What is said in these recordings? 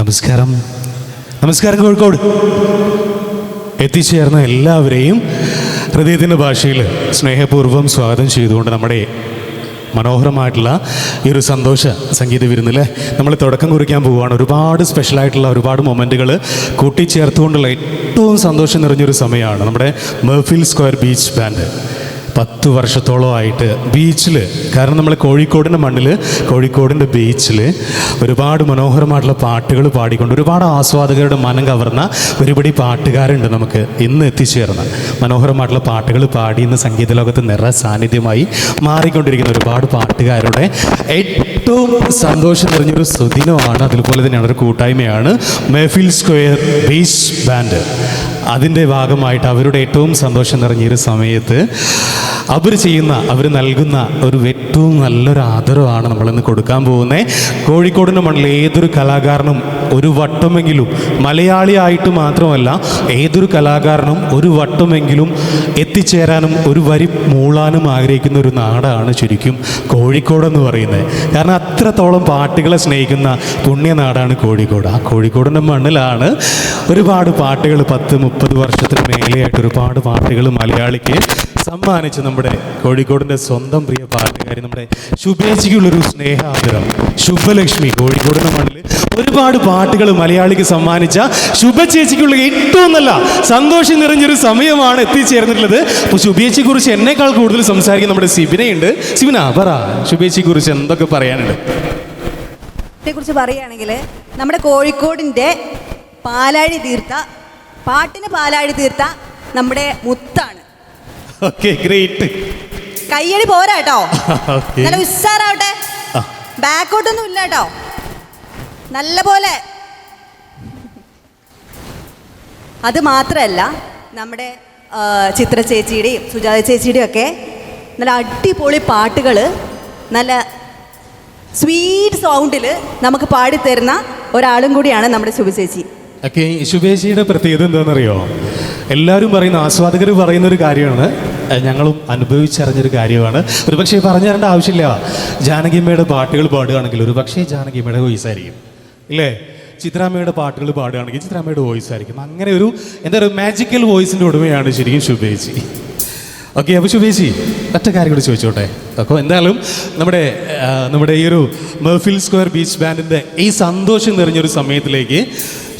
നമസ്കാരം. നമസ്കാരം കോഴിക്കോട്. എത്തിച്ചേർന്ന എല്ലാവരെയും ഹൃദയത്തിന്റെ ഭാഷയിൽ സ്നേഹപൂർവം സ്വാഗതം ചെയ്തുകൊണ്ട് നമ്മുടെ മനോഹരമായിട്ടുള്ള ഈ ഒരു സന്തോഷ സംഗീത വിരുന്നിൽ നമ്മൾ തുടക്കം കുറിക്കാൻ പോവുകയാണ്. ഒരുപാട് സ്പെഷ്യലായിട്ടുള്ള ഒരുപാട് മൊമെന്റുകൾ കൂട്ടിച്ചേർത്തുകൊണ്ടുള്ള ഏറ്റവും സന്തോഷം നിറഞ്ഞൊരു സമയമാണ് നമ്മുടെ മെർഫിൽ സ്ക്വയർ ബീച്ച് ബാൻഡ് പത്ത് വർഷത്തോളമായിട്ട് ബീച്ചിൽ കാരണം നമ്മൾ കോഴിക്കോടിന്റെ മണ്ണിൽ കോഴിക്കോടിന്റെ ബീച്ചിൽ ഒരുപാട് മനോഹരമായിട്ടുള്ള പാട്ടുകൾ പാടിക്കൊണ്ട് ഒരുപാട് ആസ്വാദകരുടെ മനം കവർന്ന ഒരുപടി പാട്ടുകാരുണ്ട് നമുക്ക് ഇന്ന് എത്തിച്ചേർന്ന. മനോഹരമായിട്ടുള്ള പാട്ടുകൾ പാടി ഇന്ന് സംഗീത ലോകത്ത് നിറ സാന്നിധ്യമായി മാറിക്കൊണ്ടിരിക്കുന്ന ഒരുപാട് പാട്ടുകാരുടെ ഏറ്റവും സന്തോഷം നിറഞ്ഞൊരു സുദിനമാണ്. അതുപോലെ തന്നെയാണ് ഒരു കൂട്ടായ്മയാണ് മെഫിൽ സ്ക്വയർ ബീച്ച് ബാൻഡ് അതിന്റെ ഭാഗമായിട്ട് അവരുടെ ഏറ്റവും സന്തോഷം നിറഞ്ഞൊരു സമയത്ത് അവർ ചെയ്യുന്ന അവർ നൽകുന്ന ഒരു ഏറ്റവും നല്ലൊരു ആദരവാണ് നമ്മളിന്ന് കൊടുക്കാൻ പോകുന്നത് കോഴിക്കോടിന്റെ മണ്ണിൽ ഏതൊരു കലാകാരനും ഒരു വട്ടമെങ്കിലും മലയാളിയായിട്ട് മാത്രമല്ല ഏതൊരു കലാകാരനും ഒരു വട്ടമെങ്കിലും എത്തിച്ചേരാനും ഒരു വരി മൂളാനും ആഗ്രഹിക്കുന്ന ഒരു നാടാണ് ശരിക്കും കോഴിക്കോടെന്ന് പറയുന്നത്. കാരണം അത്രത്തോളം പാട്ടുകളെ സ്നേഹിക്കുന്ന പുണ്യ നാടാണ് കോഴിക്കോട്. ആ കോഴിക്കോടിന്റെ മണ്ണിലാണ് ഒരുപാട് പാട്ടുകൾ പത്ത് മുപ്പത് വർഷത്തിന് മേലെയായിട്ട് ഒരുപാട് പാട്ടുകൾ മലയാളിക്ക് സമ്മാനിച്ച് നമ്മുടെ കോഴിക്കോടിന്റെ സ്വന്തം പ്രിയ പാട്ടുകാരി നമ്മുടെ ശുഭേച്ചിക്കുള്ളൊരു സ്നേഹാദരം. ശുഭലക്ഷ്മി കോഴിക്കോടിന്റെ മണ്ണിൽ ഒരുപാട് പാട്ടുകൾ മലയാളിക്ക് സമ്മാനിച്ച ശുഭചേച്ചിക്കുള്ള ഏറ്റവും നല്ല സന്തോഷം നിറഞ്ഞൊരു സമയമാണ് എത്തിച്ചേർന്നിട്ടുള്ളത്. അപ്പോൾ ശുഭേച്ചിയെ കുറിച്ച് എന്നേക്കാൾ കൂടുതൽ സംസാരിക്കുന്ന നമ്മുടെ സിബിനയുണ്ട്. സിബിന പറ ശുഭേച്ചിയെ കുറിച്ച് എന്തൊക്കെ പറയാനുണ്ട്? കുറിച്ച് പറയുകയാണെങ്കിൽ നമ്മുടെ കോഴിക്കോടിന്റെ പാലാഴി തീർത്ത പാട്ടിന് പാലാഴി തീർത്ത നമ്മുടെ മുത്താണ് ഓക്കെ ഗ്രേറ്റ് കയ്യടി പോരാ കേട്ടോ. നല്ല ഉസ്സാറാവട്ടെ. ബാക്കോട്ടൊന്നും ഇല്ല കേട്ടോ. നല്ല പോലെ. അത് മാത്രമല്ല നമ്മുടെ ചിത്ര ചേച്ചിയുടെയും സുജാത ചേച്ചിയുടെയും ഒക്കെ നല്ല അടിപൊളി പാട്ടുകൾ നല്ല സ്വീറ്റ് സൗണ്ടിൽ നമുക്ക് പാടിത്തരുന്ന ഒരാളും കൂടിയാണ് നമ്മുടെ ശുഭ ചേച്ചി. ഓക്കെ ശുഭേച്ചിയുടെ പ്രത്യേകത എന്താണെന്നറിയോ? എല്ലാവരും പറയുന്ന ആസ്വാദകർ പറയുന്ന ഒരു കാര്യമാണ്. ഞങ്ങളും അനുഭവിച്ചറിഞ്ഞൊരു കാര്യമാണ്. ഒരു പക്ഷേ പറഞ്ഞു തരേണ്ട ആവശ്യമില്ല. ജാനകിയമ്മയുടെ പാട്ടുകൾ പാടുകയാണെങ്കിൽ ഒരു പക്ഷേ ജാനകിയമ്മയുടെ വോയിസ് ആയിരിക്കും. ഇല്ലേ? ചിത്രാമ്മയുടെ പാട്ടുകൾ പാടുകയാണെങ്കിൽ ചിത്രാമ്മയുടെ വോയിസ് ആയിരിക്കും. അങ്ങനെ ഒരു എന്താ പറയുക മാജിക്കൽ വോയിസിന്റെ ഉടമയാണ് ശരിക്കും ശുഭേച്ചി. ഓക്കെ അപ്പോൾ ശുഭേച്ചി ഒറ്റ കാര്യം കൂടി ചോദിച്ചോട്ടെ. അപ്പോൾ എന്തായാലും നമ്മുടെ നമ്മുടെ ഈ ഒരു മെർഫിൽ സ്ക്വയർ ബീച്ച് ബാൻഡിന്റെ ഈ സന്തോഷം നിറഞ്ഞൊരു സമയത്തിലേക്ക്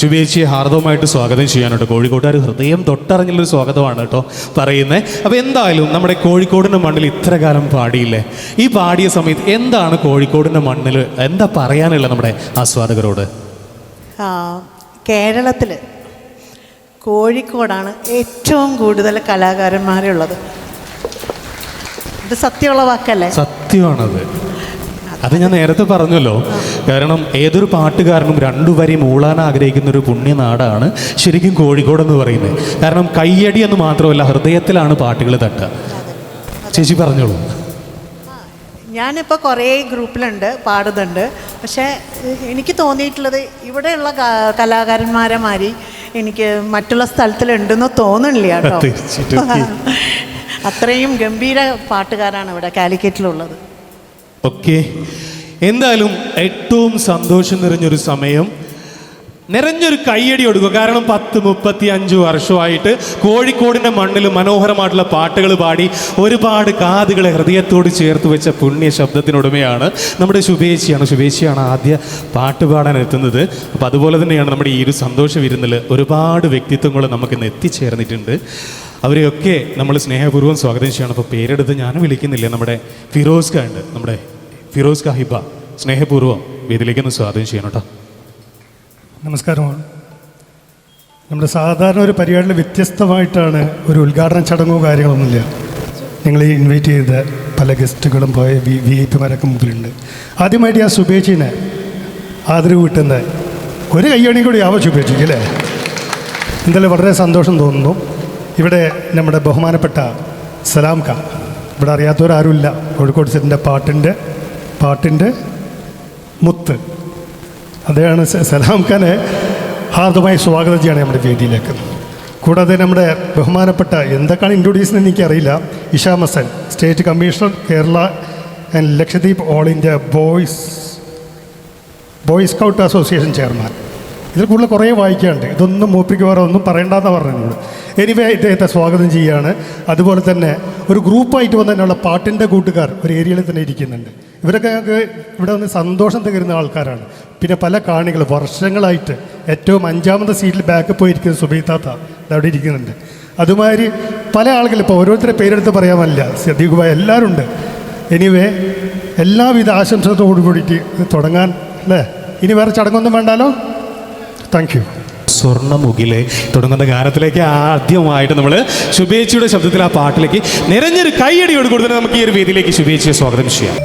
ശുഭേച്ചിയെ ഹാർദവമായിട്ട് സ്വാഗതം ചെയ്യാനുണ്ട്. കോഴിക്കോട്ടുകാർ ഹൃദയം തൊട്ടറിഞ്ഞുള്ളൊരു സ്വാഗതമാണ് കേട്ടോ പറയുന്നത് അപ്പോൾ എന്തായാലും നമ്മുടെ കോഴിക്കോടിന്റെ മണ്ണിൽ ഇത്ര കാലം പാടിയില്ലേ? ഈ പാടിയ സമയത്ത് എന്താണ് കോഴിക്കോടിന്റെ മണ്ണിൽ എന്താ പറയാനുള്ളത് നമ്മുടെ ആസ്വാദകരോട്? കേരളത്തിൽ കോഴിക്കോടാണ് ഏറ്റവും കൂടുതൽ കലാകാരന്മാരുള്ളത്. ഇത് സത്യമുള്ള വാക്കല്ലേ? സത്യമാണത്. അത് ഞാൻ നേരത്തെ പറഞ്ഞല്ലോ. കാരണം ഏതൊരു പാട്ടുകാരനും രണ്ടു വരി മൂളാൻ ആഗ്രഹിക്കുന്ന ഒരു പുണ്യനാടാണ് ശരിക്കും കോഴിക്കോട് എന്ന് പറയുന്നത്. കാരണം കയ്യടി എന്ന് മാത്രമല്ല ഹൃദയത്തിലാണ് പാട്ടുകൾ തട്ടുക. ചേച്ചി പറഞ്ഞോളൂ. ഞാനിപ്പോൾ കുറേ ഗ്രൂപ്പിലുണ്ട് പാടുന്നുണ്ട്. പക്ഷേ എനിക്ക് തോന്നിയിട്ടുള്ളത് ഇവിടെയുള്ള കലാകാരന്മാരെ മാതിരി എനിക്ക് മറ്റുള്ള സ്ഥലത്തിലുണ്ടെന്ന് തോന്നുന്നില്ല കേട്ടോ. അത്രയും ഗംഭീര പാട്ടുകാരാണ് ഇവിടെ കാലിക്കറ്റിലുള്ളത്. ഓക്കെ. എന്തായാലും ഏറ്റവും സന്തോഷം നിറഞ്ഞൊരു സമയം. നിറഞ്ഞൊരു കയ്യടി കൊടുക്കുക. കാരണം പത്ത് മുപ്പത്തി അഞ്ച് വർഷമായിട്ട് കോഴിക്കോടിന്റെ മണ്ണിൽ മനോഹരമായിട്ടുള്ള പാട്ടുകൾ പാടി ഒരുപാട് കാതുകളെ ഹൃദയത്തോട് ചേർത്ത് വെച്ച പുണ്യ ശബ്ദത്തിനുടമയാണ് നമ്മുടെ ശുഭേച്ചിയാണ് ശുഭേച്ചിയാണ് ആദ്യ പാട്ട് പാടാൻ എത്തുന്നത്. അപ്പോൾ അതുപോലെ തന്നെയാണ് നമ്മുടെ ഈ ഒരു സന്തോഷ വിരുന്നിൽ ഒരുപാട് വ്യക്തിത്വങ്ങൾ നമുക്കിന്ന് എത്തിച്ചേർന്നിട്ടുണ്ട്. അവരെയൊക്കെ നമ്മൾ സ്നേഹപൂർവം സ്വാഗതം ചെയ്യണം അപ്പോൾ പേരെടുത്ത് ഞാൻ വിളിക്കുന്നില്ല. നമ്മുടെ ഫിറോസ് ഉണ്ട്. നമ്മുടെ ഫിറോസ് കാഹിബ സ്നേഹപൂർവം വേദിയിലേക്കൊന്ന് സ്വാഗതം ചെയ്യണം കേട്ടോ നമസ്കാരമാണ് നമ്മുടെ സാധാരണ ഒരു പരിപാടിയിൽ വ്യത്യസ്തമായിട്ടാണ് ഒരു ഉദ്ഘാടന ചടങ്ങോ കാര്യങ്ങളൊന്നുമില്ല. ഞങ്ങൾ ഈ ഇൻവൈറ്റ് ചെയ്ത പല ഗസ്റ്റുകളും പോയ വി വി ഐ പിമാരൊക്കെ മുമ്പിലുണ്ട്. ആദ്യമായിട്ട് ഞാൻ സുബേച്ചിനെ ആദരവ് കിട്ടുന്ന ഒരു കയ്യണി കൂടി ആവാം ശുഭേച്ചിക്ക് അല്ലേ? എന്തായാലും വളരെ സന്തോഷം തോന്നുന്നു. ഇവിടെ നമ്മുടെ ബഹുമാനപ്പെട്ട സലാം ഖാൻ ഇവിടെ അറിയാത്തവരാരുമില്ല. കോഴിക്കോട് സെറ്റിന്റെ പാട്ടിന്റെ പാട്ടിന്റെ മുത്ത്. അദ്ദേഹമാണ് സലാം ഖാനെ ഹാർദമായി സ്വാഗതം ചെയ്യണം നമ്മുടെ വേദിയിലേക്ക്. കൂടാതെ നമ്മുടെ ബഹുമാനപ്പെട്ട എന്തൊക്കെയാണ് ഇൻട്രൊഡ്യൂസ് എനിക്കറിയില്ല. Isha Masan state commissioner Kerala and Lakshadweep all India boys boy scout association chairman ഇതിൽ കൂടുതൽ കുറേ വായിക്കാനുണ്ട്. ഇതൊന്നും മൂപ്പിക്ക് വേറെ ഒന്നും പറയണ്ടെന്ന് പറഞ്ഞത്. എനിവേ ഇദ്ദേഹത്തെ സ്വാഗതം ചെയ്യുകയാണ് അതുപോലെ തന്നെ ഒരു ഗ്രൂപ്പായിട്ട് വന്നതിനുള്ള പാട്ടിന്റെ കൂട്ടുകാർ ഒരു ഏരിയയിൽ തന്നെ ഇരിക്കുന്നുണ്ട്. ഇവരൊക്കെ ഞങ്ങൾക്ക് ഇവിടെ വന്ന് സന്തോഷം തകരുന്ന ആൾക്കാരാണ്. പിന്നെ പല കാണികൾ വർഷങ്ങളായിട്ട് ഏറ്റവും അഞ്ചാമത്തെ സീറ്റിൽ ബാക്ക് പോയിരിക്കുന്ന സുബീതാത്ത അവിടെ ഇരിക്കുന്നുണ്ട്. അതുമാതിരി പല ആളുകൾ ഇപ്പോൾ ഓരോരുത്തരെ പേരെടുത്ത് പറയാമല്ല. സദീഖുബായ എല്ലാവരും ഉണ്ട്. എനിവേ എല്ലാവിധ ആശംസകളോട് കൂടിയിട്ട് തുടങ്ങാൻ അല്ലേ? ഇനി വേറെ ചടങ്ങൊന്നും വേണ്ടാലോ? താങ്ക് യു സ്വർണമുകിലെ തുടങ്ങുന്ന ഗാനത്തിലേക്ക് ആദ്യമായിട്ട് നമ്മൾ ശുഭേച്ഛയുടെ ശബ്ദത്തിൽ ആ പാട്ടിലേക്ക് നിറഞ്ഞൊരു കൈയടിയോട് കൂടുതൽ നമുക്ക് ഈ ഒരു വേദിയിലേക്ക് ശുഭേച്ഛയെ സ്വാഗതം ചെയ്യാം.